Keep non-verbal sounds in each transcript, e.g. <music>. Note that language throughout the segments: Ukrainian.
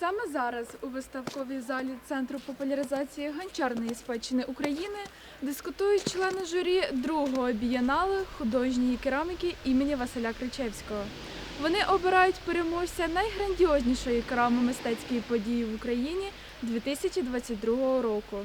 Саме зараз у виставковій залі Центру популяризації гончарної спадщини України дискутують члени журі другого бієналу художньої кераміки імені Василя Кричевського. Вони обирають переможця найграндіознішої керамомистецької події в Україні 2022 року.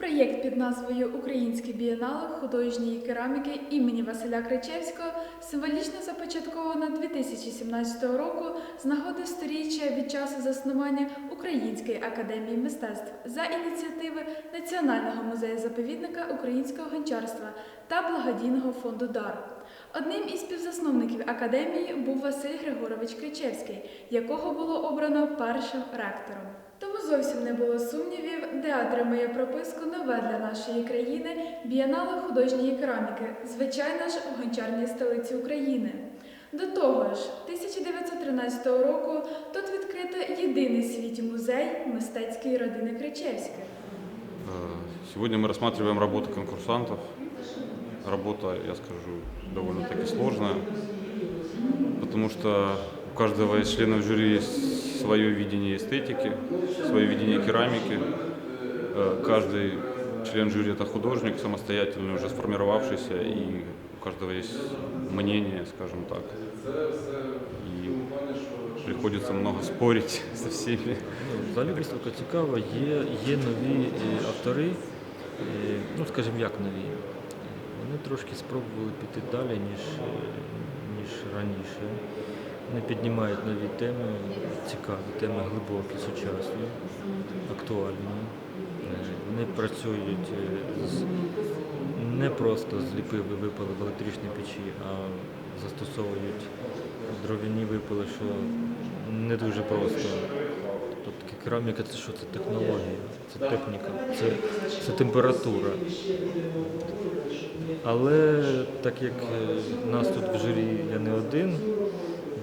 Проєкт під назвою Українське бієнале художньої кераміки імені Василя Кричевського символічно започатковано 2017 року з нагоди сторіччя від часу заснування Української академії мистецтв за ініціативи Національного музею заповідника українського гончарства та благодійного фонду Дар. Одним із співзасновників академії був Василь Григорович Кричевський, якого було обрано першим ректором. Тому зовсім не було сумнівів, де отримує прописку нове для нашої країни бієнале художньої кераміки, звичайно ж, в гончарній столиці України. До того ж, 1913 року тут відкрито єдиний світі музей мистецької родини Кричевських. Э, Сегодня мы рассматриваем работу конкурсантов. Работа, я скажу, довольно-таки сложная, потому что у каждого из членов жюри есть свое видение эстетики, свое видение керамики. Э, Каждый член жюри – это художник самостоятельный, уже сформировавшийся, и у каждого есть мнение, скажем так. И приходится много спорить <laughs> со всеми. Ну, Взагалі виставка цікава, є, є нові е, автори, е, ну скажімо як нові. Е, Вони трошки спробували піти далі, ніж, е, ніж раніше. Вони піднімають нові теми, цікаві, теми глибокі, сучасні, актуальні. Вони працюють е, з, не просто зліпили випали в електричній печі, а застосовують дров'яні випали, що не дуже просто. Тобто кераміка це що? Це технологія, це техніка, це, це температура. Але так як е, нас тут в журі я не один,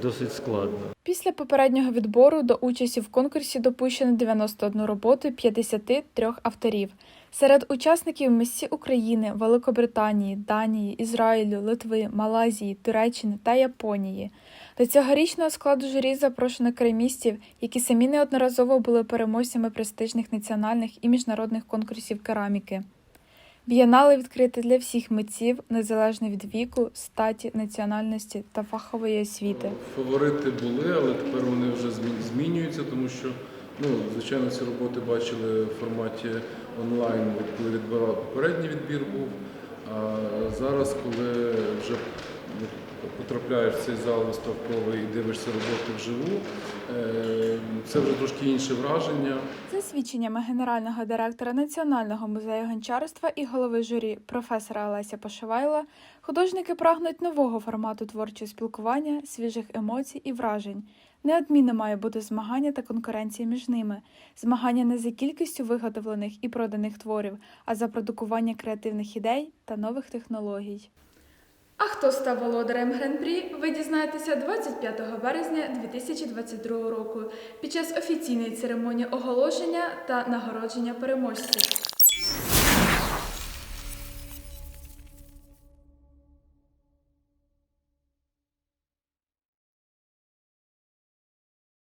досить складно. Після попереднього відбору до участі в конкурсі допущено 91 роботу 53 авторів. Серед учасників митці України, Великобританії, Данії, Ізраїлю, Литви, Малайзії, Туреччини та Японії. До цьогорічного складу журі запрошено керамістів, які самі неодноразово були переможцями престижних національних і міжнародних конкурсів кераміки. Бієнале відкрите для всіх митців, незалежно від віку, статі, національності та фахової освіти. Фаворити були, але тепер вони вже змі- змінюються, тому що ну, звичайно ці роботи бачили в форматі онлайн, коли відбирав попередній відбір був. А зараз, коли вже ну, потрапляєш в цей зал виставковий і дивишся роботи вживу, це вже трошки інше враження. За свідченнями генерального директора Національного музею гончарства і голови журі професора Олеся Пошивайла, художники прагнуть нового формату творчого спілкування, свіжих емоцій і вражень. Неодмінно має бути змагання та конкуренція між ними. Змагання не за кількістю виготовлених і проданих творів, а за продукування креативних ідей та нових технологій. Хто став володарем гран-прі, ви дізнаєтеся 25 березня 2022 року під час офіційної церемонії оголошення та нагородження переможців.